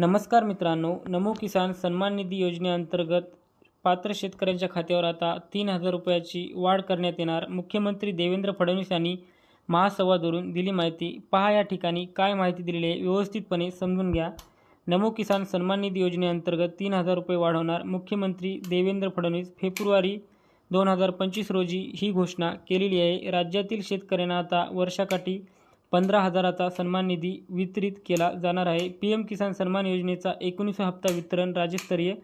नमस्कार मित्रांनो नमो किसान सन्मान निधी योजनेअंतर्गत पात्र शेतकऱ्यांच्या खात्यावर आता तीन हजार रुपयाची वाढ करण्यात येणार. मुख्यमंत्री देवेंद्र फडणवीस यांनी महासंवादवरून दिली माहिती. पहा या ठिकाणी काय माहिती दिलेली आहे. व्यवस्थितपणे समजून घ्या. नमो किसान सन्मान निधी योजनेअंतर्गत तीन हजार रुपये वाढवणार मुख्यमंत्री देवेंद्र फडणवीस फेब्रुवारी दोन हजार पंचवीस रोजी ही घोषणा केलेली आहे. राज्यातील शेतकऱ्यांना आता वर्षाकाठी पंधरा हजाराचा सन्मान निधी वितरित केला जाणार आहे. पी एम किसान सन्मान योजनेचा एकोणीसवा हप्ता वितरण राज्यस्तरीय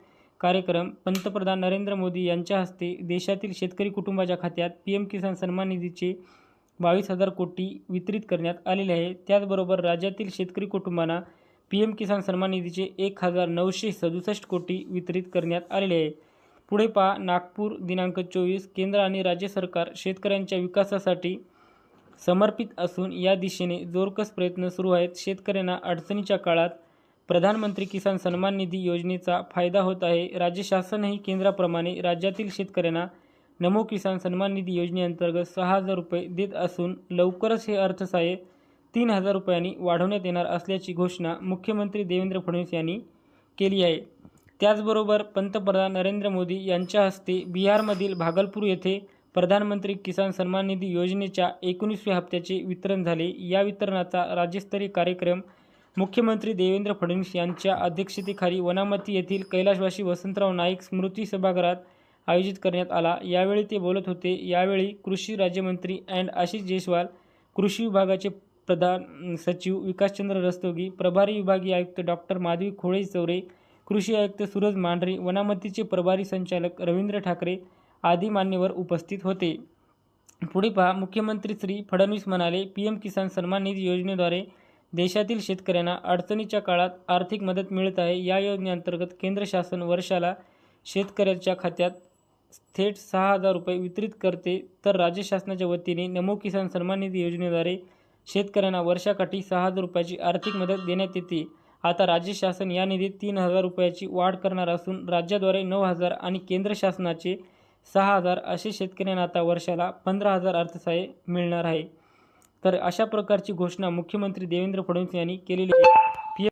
कार्यक्रम पंतप्रधान नरेंद्र मोदी यांच्या हस्ते देशातील शेतकरी कुटुंबाच्या खात्यात पी एम किसान सन्मान निधीचे बावीस हजार कोटी वितरित करण्यात आलेले आहे. त्याचबरोबर राज्यातील शेतकरी कुटुंबांना पी एम किसान सन्मान निधीचे एक हजार नऊशे सदुसष्ट कोटी वितरित करण्यात आलेले आहे. पुढे पहा नागपूर दिनांक चोवीस केंद्र आणि राज्य सरकार शेतकऱ्यांच्या विकासासाठी समर्पित असून या दिशेने जोरकस प्रयत्न सुरू आहेत. शेतकऱ्यांना अडचणीच्या काळात प्रधानमंत्री किसान सन्मान निधी योजनेचा फायदा होत आहे. राज्य शासनही केंद्राप्रमाणे राज्यातील शेतकऱ्यांना नमो किसान सन्मान निधी योजनेअंतर्गत सहा हजार रुपये देत असून लवकरच हे अर्थसहाय्य तीन हजार रुपयांनी वाढवण्यात येणार असल्याची घोषणा मुख्यमंत्री देवेंद्र फडणवीस यांनी केली आहे. त्याचबरोबर पंतप्रधान नरेंद्र मोदी यांच्या हस्ते बिहारमधील भागलपूर येथे प्रधानमंत्री किसान सन्मान निधी योजनेच्या एकोणीसव्या हप्त्याचे वितरण झाले. या वितरणाचा राज्यस्तरीय कार्यक्रम मुख्यमंत्री देवेंद्र फडणवीस यांच्या अध्यक्षतेखाली वनामती येथील कैलाशवासी वसंतराव नाईक स्मृती सभागृहात आयोजित करण्यात आला. यावेळी ते बोलत होते. यावेळी कृषी राज्यमंत्री अँड आशिष जयस्वाल कृषी विभागाचे प्रधान सचिव विकासचंद्र रस्तोगी प्रभारी विभागीय आयुक्त डॉक्टर माधवी खोळे चौरे कृषी आयुक्त सूरज मांढरे वनामतीचे प्रभारी संचालक रवींद्र ठाकरे आदी मान्यवर उपस्थित होते. पुढे पहा मुख्यमंत्री श्री फडणवीस म्हणाले पी एम किसान सन्मान निधी योजनेद्वारे देशातील शेतकऱ्यांना अडचणीच्या काळात आर्थिक मदत मिळत आहे. या योजनेअंतर्गत केंद्र शासन वर्षाला शेतकऱ्याच्या खात्यात थेट सहा हजार रुपये वितरित करते. तर राज्य शासनाच्या वतीने नमो किसान सन्मान निधी योजनेद्वारे शेतकऱ्यांना वर्षाकाठी सहा हजार रुपयाची आर्थिक मदत देण्यात येते. आता राज्य शासन या निधीत तीन हजार रुपयाची वाढ करणार असून राज्याद्वारे नऊ हजार आणि केंद्र शासनाचे सहा हजार असे शेतकऱ्यांना आता वर्षाला पंधरा हजार अर्थसहाय्य मिळणार आहे. तर अशा प्रकारची घोषणा मुख्यमंत्री देवेंद्र फडणवीस यांनी केलेली आहे.